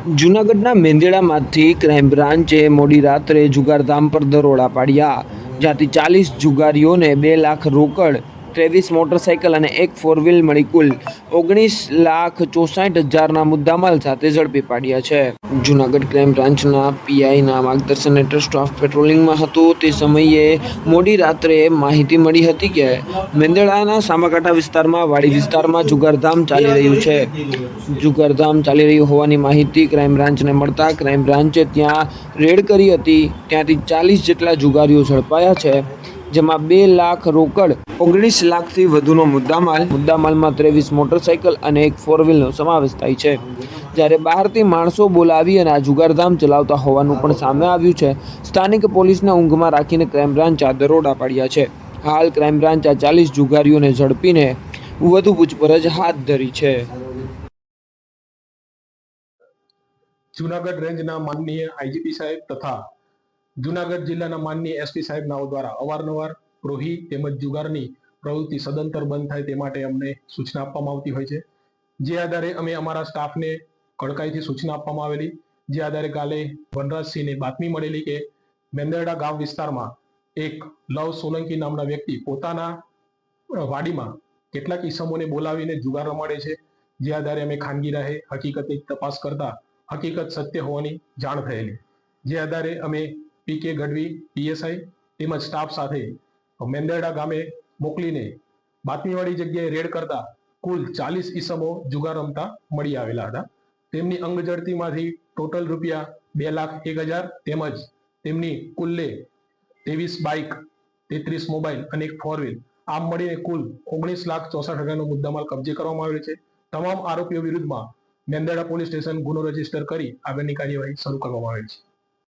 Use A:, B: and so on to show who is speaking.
A: જૂનાગઢના મેંદેડામાંથી ક્રાઇમ બ્રાન્ચે મોડી રાત્રે જુગારધામ પર દરોડા પાડ્યા. જ્યાંથી ચાલીસ જુગારીઓને બે લાખ રોકડ ત્રેવીસ મોટરસાઇકલ અને એક ફોર વ્હીલ મળી કુલ ઓગણીસ લાખ ચોસાઠ હજારના મુદ્દામાલ સાથે ઝડપી પાડ્યા છે. જૂનાગઢ ક્રાઇમ બ્રાન્ચના પીઆઈના માર્ગદર્શન હેઠળ સ્ટાફ પેટ્રોલિંગમાં હતો. તે સમયે મોડી રાત્રે માહિતી મળી હતી કે મેંદડાના સામાકાંઠા વિસ્તારમાં વાડી વિસ્તારમાં જુગારધામ ચાલી રહ્યું છે. જુગારધામ ચાલી રહ્યું હોવાની માહિતી ક્રાઇમ બ્રાન્ચને મળતા ક્રાઇમ બ્રાન્ચે ત્યાં રેડ કરી હતી. ત્યાંથી ચાલીસ જેટલા જુગારીઓ ઝડપાયા છે. જેમાં બે લાખ રોકડ, ઓગણીસ લાખથી વધુનો મુદ્દામાલ, મુદ્દામાલમાં ત્રેવીસ મોટરસાઇકલ અને એક ફોર વ્હીલનો સમાવેશ થાય છે. જ્યારે બહારથી માણસો બોલાવી અને આ જુગારધામ ચલાવતા હોવાનું પણ સામે આવ્યું છે, સ્થાનિક પોલીસને ઊંઘમાં રાખીને ક્રાઇમ બ્રાન્ચ આ દરોડા પાડ્યા છે. હાલ ક્રાઇમ બ્રાન્ચ આ ચાલીસ જુગારીઓને ઝડપીને વધુ પૂછપરછ હાથ ધરી છે.
B: જુનાગઢ રેન્જના માનનીય આઈજીપી સાહેબ તથા જુનાગઢ જિલ્લાના માનનીય એસપી સાહેબનાઓ દ્વારા અવારનવાર પ્રોહી તેમજ જુગારની પ્રવૃત્તિ સદંતર બંધ થાય તે માટે અમને સૂચના આપવામાં આવતી હોય છે. જે આધારે અમે અમારા સ્ટાફને કડકાઈથી સૂચના આપવામાં આવેલી. જે આધારે કાલે વનરાજસિંહને બાતમી મળેલી કે મેંદરડા ગામ વિસ્તારમાં એક લવ સોલંકી નામના વ્યક્તિ પોતાના વાડીમાં કેટલાક ઈસમોને બોલાવીને જુગાર રમાડે છે. જે આધારે અમે ખાનગી રાહે હકીકતની તપાસ કરતા હકીકત સત્ય હોવાની જાણ થયેલી. જે આધારે અમે પી ગઢવી પીએસઆઈ તેમજ સ્ટાફ સાથે મેંદરડા ગામે મોકલીને બાતમીવાળી જગ્યાએ રેડ કરતા કુલ ચાલીસ ઈસમો જુગાર રમતા મળી આવેલા હતા. તેમની અંગ જડતીમાંથી ટોટલ રૂપિયા બે લાખ એક હજાર તેમજ તેમની કુલ્લે ત્રેવીસ બાઇક, તેત્રીસ મોબાઈલ અને એક ફોર વ્હીલ આમ મળીને કુલ ઓગણીસ લાખ ચોસઠ હજારનો મુદ્દામાલ કબજે કરવામાં આવેલ છે. તમામ આરોપીઓ વિરુદ્ધમાં મેંદરડા પોલીસ સ્ટેશન ગુનો રજિસ્ટર કરી આગળની કાર્યવાહી શરૂ કરવામાં આવેલ છે.